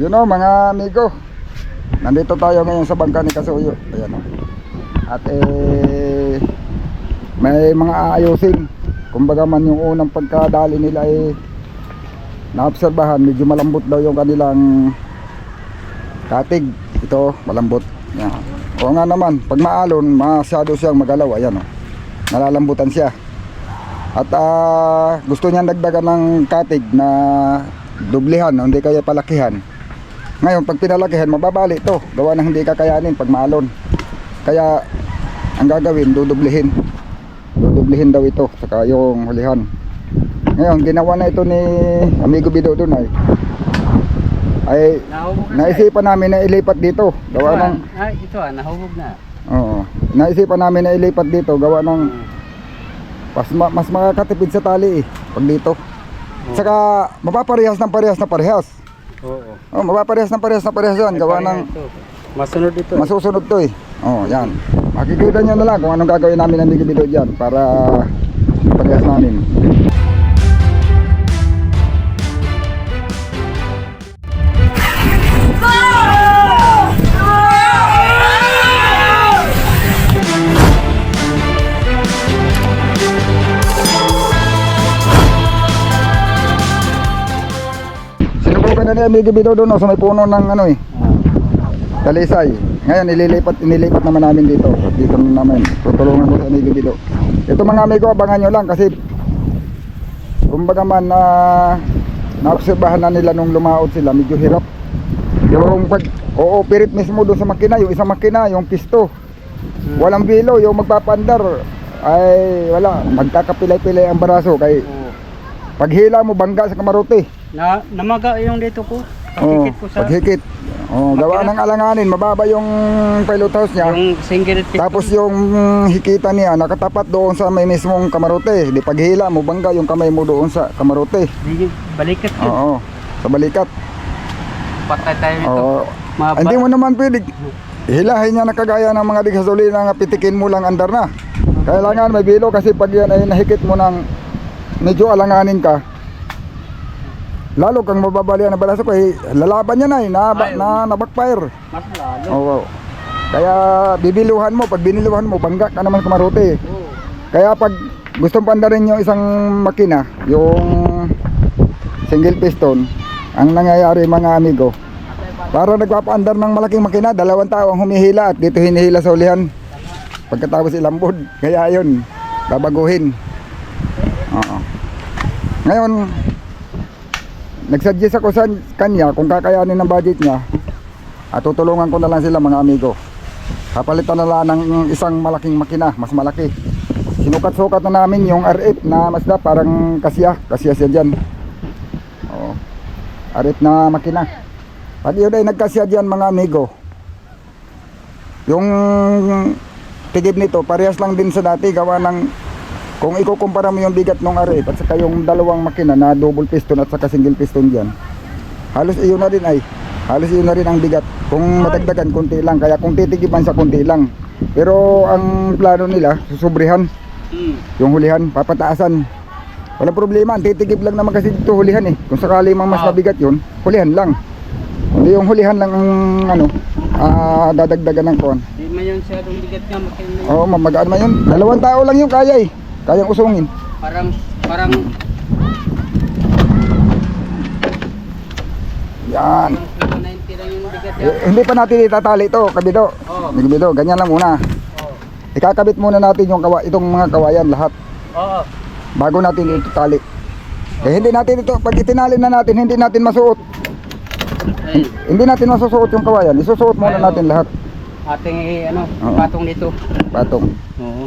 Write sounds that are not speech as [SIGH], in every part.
Yun o mga amigo. Nandito tayo ngayon sa bangka ni Kasuyo. Ayan o. At eh may mga aayusin. Kumbaga man yung unang pagkadali nila eh naobserbahan medyo malambot daw yung kanilang katig. Ito malambot. Yan. Oo nga naman, pag maalon, masyado siyang magalaw. Ayan o. Nalalambutan siya. At ah, gusto niya dagdagan ng katig na dublihan, hindi kaya palakihan. Ngayon, pag pinalakihan, mababali to. Gawa ng hindi kakayanin pag maalon. Kaya, ang gagawin, dudublihin. Dudublihin daw ito, saka yung hulihan. Ngayon, ginawa na ito ni Amigo Bido doon ay, ay na naisipan namin na ilipat dito. Ito Gawa ah, ng, ah, ito ah, nahubog na. oo, naisipan namin na ilipat dito. Gawa ng, Hmm. mas, ma- mas makakatipid sa tali eh, pag dito. Saka, mapaparehas ng parehas na parehas. Oo. Oh, mapaparehas ng parehas na parehas yan. Gawa ng, Ito. Masunod ito. Masusunod to eh. Oh, yan. Makikita nyo na lang kung anong gagawin namin ng Bigibido dyan para parehas namin. Sinubukan na Bigibido doon sa may puno ng ano eh. Talisay. Ngayon ililipat inilipat naman namin dito. Dito na naman. Tutulungan ko sa amigo dito. Ito mga amigo abangan nyo lang kasi kumbaga man na naobserbahan na nila nung lumaot sila medyo hirap. Yung pag oo pirit mismo doon sa makina yung isang makina yung pisto. Walang bilo yung magpapandar ay wala magkakapilay-pilay ang baraso kay paghila mo bangga sa kamarote. Na, namaga yung dito ko. Oh, Pagkikit ko sa paghikit. Oh, gawa ng alanganin, mababa yung pilot house niya. yung single piston. Tapos yung hikita niya nakatapat doon sa may mismong kamarote. Di paghila mo bangga yung kamay mo doon sa kamarote. Di, balikat. Oo. Sa balikat. Patay tayo nito. Maba- Hindi mo naman pwede hilahin niya na kagaya ng mga digasolina nga pitikin mo lang andar na. Kailangan may bilo kasi pag yan ay nahikit mo ng medyo alanganin ka. Lalo kang mababalian na balaso ko eh, lalaban niya na eh, na, Ay, na, na backfire. Mas lalo. Oo. Kaya bibiluhan mo, pag biniluhan mo, bangga ka naman kamarote. Oo. Kaya pag gustong pandarin yung isang makina, yung single piston, ang nangyayari mga amigo, para nagpapaandar ng malaking makina, dalawang tao ang humihila at dito hinihila sa ulihan. Pagkatapos ilambod, kaya yun, babaguhin. Oo. Ngayon, nagsuggest ako sa kanya kung kakayanin ng budget niya, at tutulungan ko na lang sila mga amigo. Kapalitan na lang ng isang malaking makina, mas malaki. Sinukat-sukat na namin yung RF na Mazda, parang kasya, kasya siya dyan. Oo. RF na makina. Pag yun ay nagkasya dyan mga amigo, yung tigib nito, parehas lang din sa dati, gawa ng kung ikukumpara mo yung bigat ng RF at saka yung dalawang makina na double piston at saka single piston dyan, halos iyon na rin ay. Halos iyon na rin ang bigat. Kung madagdagan konti lang. Kaya kung titigiban sa konti lang. Pero ang plano nila susubrihan. Yung hulihan papataasan. Walang problema. Titigib lang naman kasi dito hulihan eh. Kung sakali mang mas Ah. mabigat yun hulihan lang. Hindi yung hulihan lang ang ano ah, dadagdagan ng kon Di man yun siya itong bigat nga. Makin oo mamagaan man yun. Dalawang tao lang yung kaya eh kayang usungin Parang, parang, yan parang 90 lang yung bigat Eh, yan. hindi pa natin itatali ito kabido Oo. kabido ganyan lang muna Oo. ikakabit muna natin yung kawa, itong mga kawayan lahat Oo. bago natin ito tali. Eh hindi natin ito, pag itinali na natin, hindi natin masuot. Ay, Hindi natin masusuot yung kawayan. Isusuot muna Ayaw. natin lahat. ating eh, ano, Oo. patong dito. Patong. Oo.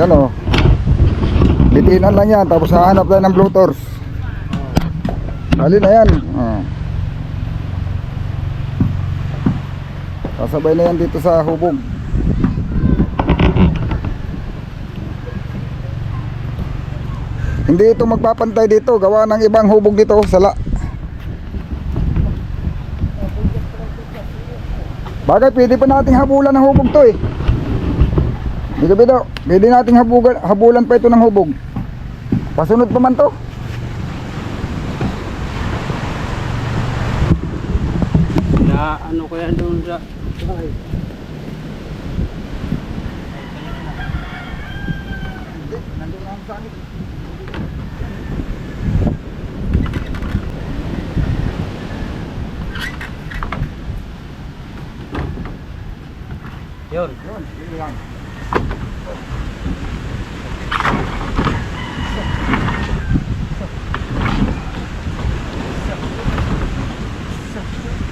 Ayan o. Bitinan lang yan, tapos hahanap tayo ng Bluetooth. Dali na yan. Oh. Sasabay na yan dito sa hubog. Hindi ito magpapantay dito, gawa ng ibang hubog dito, sala. Bagay, pwede pa nating habulan ng hubog to eh. Dito bitaw, pwede nating habugan, habulan pa ito ng hubog. Pasunod pa man to. Na ano ko yan doon sa... Ay. Nandun lang sa akin. Yun. Yun, yun lang.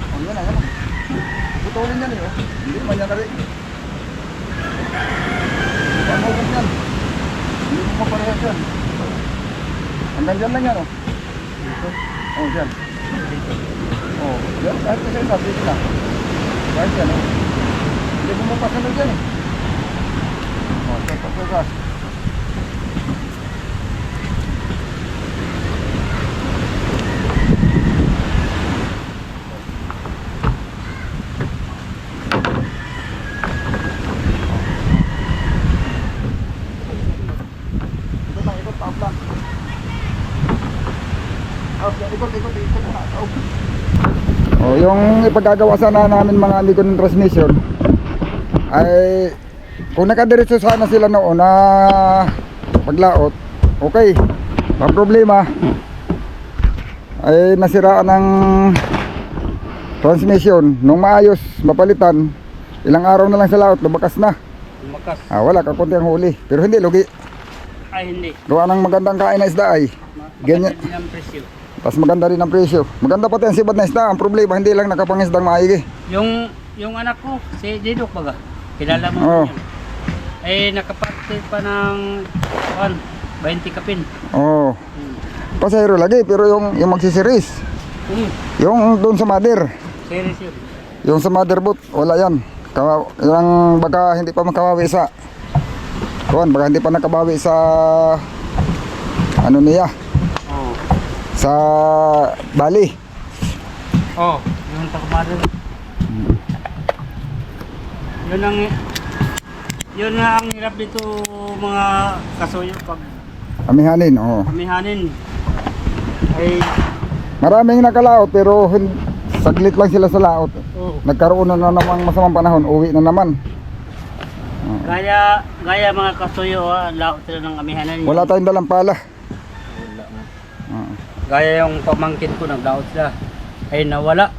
Oh, yan na, yan na. Putulin yan eh, oh. Hindi man yan rin. Ang hubog yan. Hindi mo maparehas yan. Hanggang dyan lang yan, oh. Oh, dyan. Oh, dyan. Kahit kasi isa, sige lang. Kahit yan, oh. Hindi mo mapasunod yan, eh. Oh, sa pagkakas. Yung ipagagawa sana namin mga amigo ng transmission ay kung nakadiretso sana sila noon na paglaot, okay. Ang problema ay nasiraan ng transmission nung maayos, mapalitan ilang araw na lang sa laot, lumakas na Lumakas. ah, wala ka konti ang huli pero hindi, lugi Ay hindi. gawa ng magandang kain na isda ay Ganyan. ang presyo. Tapos maganda rin ang presyo. Maganda pati ang sibad na isda. Ang problema, hindi lang nakapangisdang maigi. Yung yung anak ko, si Didok baga. Kilala mo Oo. yun. Eh nakaparte pa ng kuwan, 20 kapin. Oo. Oh. Hmm. Pasahero lagi, pero yung, yung magsisiris. Hmm. Yung doon sa mother. Serious yun. Yung sa mother boat, wala yan. Kawa, yung baka hindi pa makabawi sa... Kuwan, baka hindi pa nakabawi sa... Ano niya? Sa Bali. Oh, yung takumadal. Yun ang yun nga ang hirap dito mga kasuyo pag Amihanin, oo. kamihanin. Ay, Maraming nakalaot, pero saglit lang sila sa laot. oh, Nagkaroon na namang masamang panahon, uwi na naman. gaya gaya mga kasuyo ha, laot sila ng amihanan. Wala tayong dalang Gaya yung pamangkin ko naglaot sila. Ay nawala.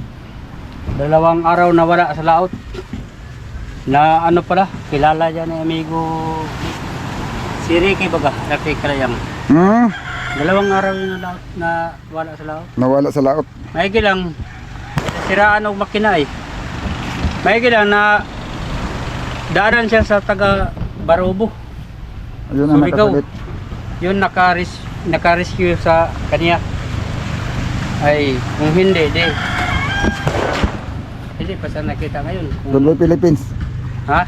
Dalawang araw nawala sa laot. Na ano pala, kilala dyan ni amigo si Ricky baga, Ricky Kalayang. Hmm? Dalawang araw yun na laot na wala sa laot. Nawala sa laot. Maigi lang, siraan og makina eh. Maigi lang na daanan siya sa taga Barobo. Ayun ang Sumigaw. nakasalit. Yun nakaris nakarescue sa kanya. Ay, kung hindi, di. Hindi pa sa nakita ngayon. Kung, may Philippines. ha?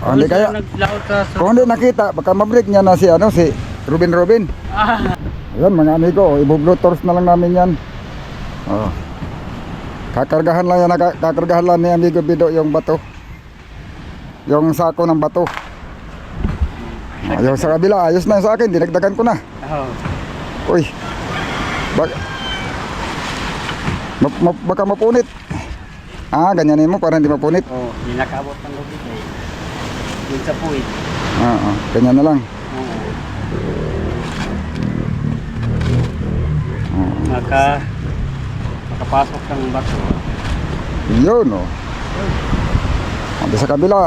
O, hindi Doon kaya. Naglaot sa... Kung hindi nakita, baka mabreak niya na si ano si Ruben Ruben. ah, Ayun mga amigo, i-bluetooth na lang namin yan. Oh. Kakargahan lang yan, naka- kakargahan lang ni amigo Bido yung bato. Yung sako ng bato. Ayaw sa kabila, ayos na sa akin, dinagdagan ko na. Oh. Uy. Bak ma ma- baka mapunit. Ah, ganyanin mo para hindi mapunit. Oh, hindi nakaabot ng lubid eh. Yun sa puwid. Ah, ah, ganyan na lang. Oo. Ah, Naka, nakapasok ng bato. yun, oh. Ando sa kabila,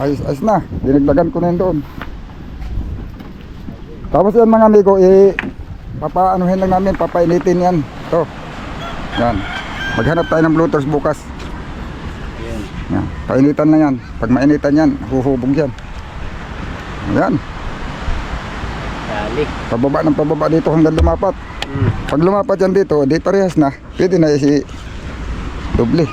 ayos, ayos na. Dinagdagan ko na yun doon. Tapos yan mga amigo, eh, papaanuhin lang namin, papainitin yan. To. Yan. Maghanap tayo ng bloaters bukas. Ayun. Yan. Painitan na yan. Pag mainitan yan, huhubog yan. Yan. Dali. Pababa ng pababa dito hanggang lumapat. Hmm. Pag lumapat yan dito, di parehas na. Pwede na isi doble.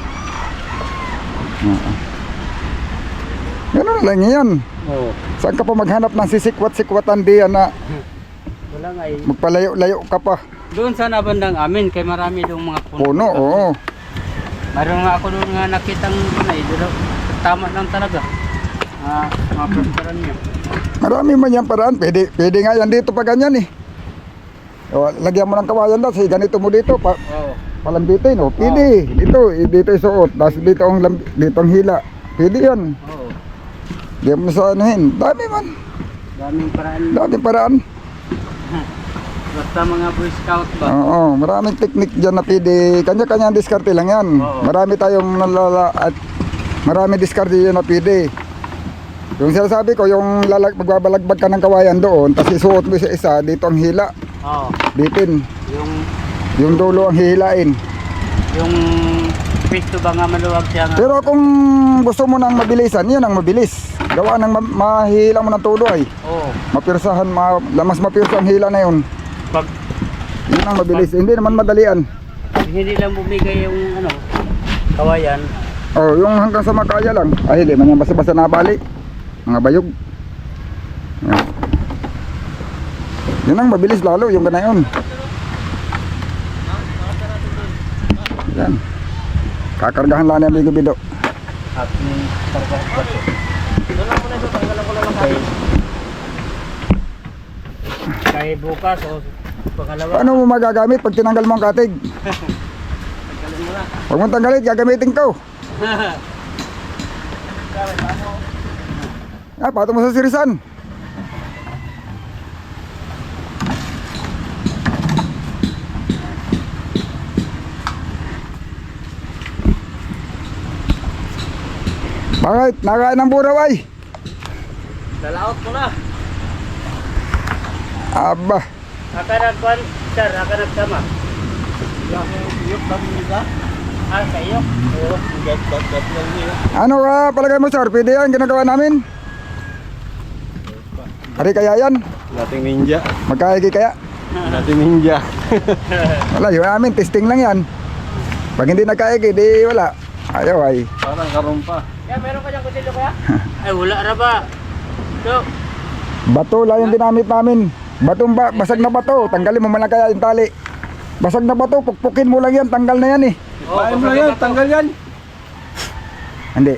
Ganun lang yan. Oo. Saan ka pa maghanap ng sisikwat-sikwatan diyan na Wala nga eh. magpalayo-layo ka pa? Doon sa nabandang amin, kay marami doon mga puno. Puno, oo. Mayroon nga ako doon nga nakitang doon ay doon, tama lang talaga. Ah, mga pwesturan niya. Marami man yan paraan. Pwede, pwede nga yan dito pa ganyan eh. O, lagyan mo ng kawayan daw. Sige, ganito mo dito. Pa, Oo. palambitin, oh. Pwede. Dito, eh, dito isuot. Tapos dito ang, dito ang hila. Pwede yan. Oo. Di mo sa anuhin. Dami man. Daming paraan. Dami paraan. Basta mga boy scout ba? Oo, maraming teknik dyan na pwede. Kanya-kanya ang diskarte lang yan. Oo. Marami tayong nalala at marami diskarte yun na pwede. Yung sinasabi ko, yung lalag, magbabalagbag ka ng kawayan doon, tapos isuot mo sa isa, dito ang hila, Oo. bitin. Yung, Yung dulo ang hihilain. yung pwesto ba nga maluwag siya nga? Pero kung gusto mo ng mabilisan, yun ang mabilis. Gawa ng ma- mahila mo ng todo ay. Oo. Mapirsahan, ma mas mapirsa ang hila na yun. Pag Yun ang mabilis. Hindi naman madalian. hindi lang bumigay yung ano, kawayan, Oh, yung hanggang sa makaya lang. Ay, hindi man yan basta-basta nabali. Mga bayog. Yan. Yun ang mabilis lalo, yung ganayon. Yan. Kakargahan lang ni Amigo Bido. at yung targa bato. Kay, kay bukas o pangalawa. Paano mo magagamit pag tinanggal mo ang katig? Tanggalin mo na. Huwag mong tanggalin, gagamitin ko. [LAUGHS] Ah, pato mo sa sirisan. Bakit? Nakain ng buraw ay. Dalaot mo na. Aba. Aka nagkuhan, sir, nila? Ah. Ano ka palagay mo sir? Pwede yan ginagawa namin? Ari kaya yan? Dating ninja. Magkaigi kaya? Dating ninja. [LAUGHS] Wala, yun namin. Testing lang yan. Pag hindi nagkaigi, di wala. Ayaw ay. Parang karumpa. Ya, meron ka dyan kutilyo kaya? [LAUGHS] Ay, wala na ba? So, Bato lang yung ginamit namin. Batong ba, basag na bato. Tanggalin mo man lang kaya yung tali. Basag na bato, pukpukin mo lang yan. Tanggal na yan eh. oh, Bayan mo yan, tanggal yan. Hindi.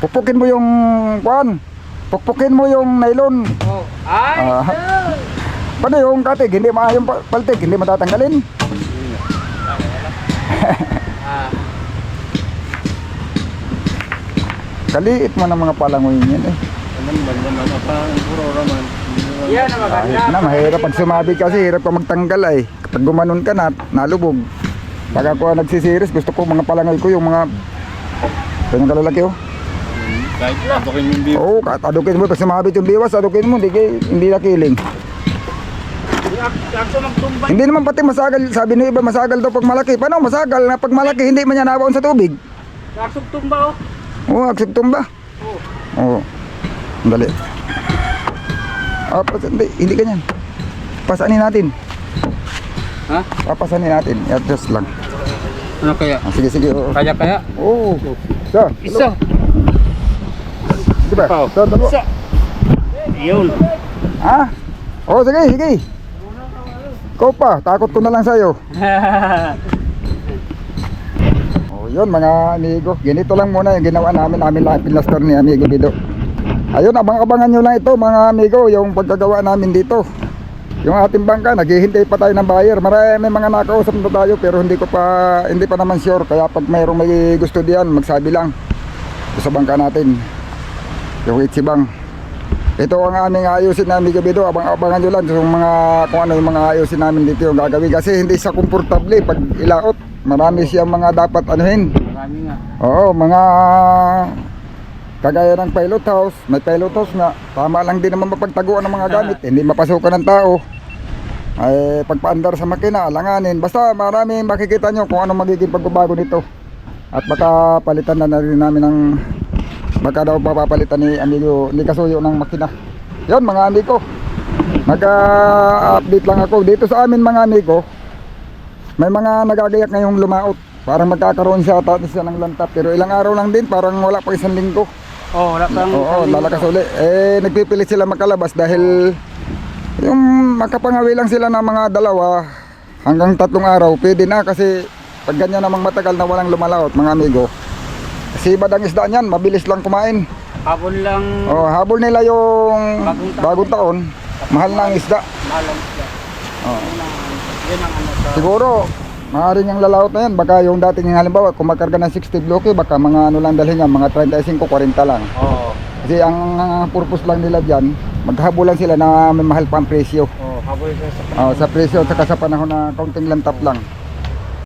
Pukpukin mo yung kuan. Pukpukin mo yung nylon. Oh. Ay, Ah. sir! Paano yung katig? Hindi ma yung pa- paltik, hindi matatanggalin. [LAUGHS] Kaliit mo ng mga palangoy yan eh. Naman, naman, naman. Parang puro raman. yan ang Kahit maganda. na, mahirap pag sumabit kasi, hirap ka magtanggal ay. Kapag gumanon ka na, nalubog. Pag ako nagsisiris, gusto ko mga palangoy ko, yung mga ganyan kalalaki oh. Kahit atukin yung beef. Oo, kahit adukin mo, pag sumabit yung biwas, adukin mo, hindi, hindi nakiling. Hindi naman pati masagal, sabi ng iba, masagal daw pag malaki. Paano masagal na pag malaki, hindi man yan nabaon sa tubig? Akso tumba oh. Oo, akseptum ba? Oh. Oo. Dali. Ah, pas, hindi, hindi ganyan. Pasanin natin. Ha? Papasanin natin. I-adjust lang. Ano kaya? Ah, sige, sige. Oo. Kaya kaya? Oo. Isa. Isa. Di ba? Pao. Isa, dalawa. Isa. Yun. Ha? Oo, sige, sige. Ikaw pa, takot ko na lang sa'yo. [LAUGHS] Yun mga amigo. Ganito lang muna yung ginawa namin, namin lang pilastar ni amigo Bido. Ayun, abang-abangan nyo lang ito mga amigo, yung pagkagawa namin dito. Yung ating bangka, naghihintay pa tayo ng buyer. Marami mga nakausap na tayo pero hindi ko pa hindi pa naman sure. Kaya pag mayroong may gusto diyan, magsabi lang. Sa bangka natin. Yung Ichibang. Ito ang aming ayusin namin gabi do. Abang-abangan nyo lang yung mga, kung ano yung mga ayusin namin dito yung gagawin. Kasi hindi siya komportable pag ilaot. Marami siyang mga dapat anuhin. Marami nga. Oo, mga kagaya ng pilot house, may pilot house nga, tama lang din naman mapagtaguan ng mga [LAUGHS] gamit, hindi mapasukan ng tao. Ay pagpaandar sa makina, alanganin. Basta marami makikita nyo kung ano magiging pagbabago nito. At baka palitan na, na rin namin ng baka daw papapalitan ni amigo ni Kasuyo ng makina. Yon mga amigo. Nag-update lang ako dito sa amin mga amigo. May mga nagagayak ngayong lumaot. Parang magkakaroon siya ata siya ng lantap. Pero ilang araw lang din, parang wala pa isang linggo. Oh, wala pang Oo, lalakas uli. Eh, nagpipilit sila makalabas dahil yung makapangawi lang sila ng mga dalawa hanggang tatlong araw, pwede na kasi pag ganyan namang matagal na walang lumalaot, mga amigo. Kasi badang isda niyan, mabilis lang kumain. Habol lang. Oh, habol nila yung Bagong taon. bagong taon. Mahal na ang isda. Mahal ang isda. Oh. Yun ang, ano. Siguro, maaaring ang lalaot na yan. Baka yung dating halimbawa, kung makarga ng 60 bloke, baka mga ano lang dalhin yan, mga 35, 40 lang. Oo. Kasi ang ang purpose lang nila dyan, maghabulan sila na may mahal pa ang presyo. Oh, habol sa sa Oh, sa presyo at saka sa panahon na kaunting lantap lang.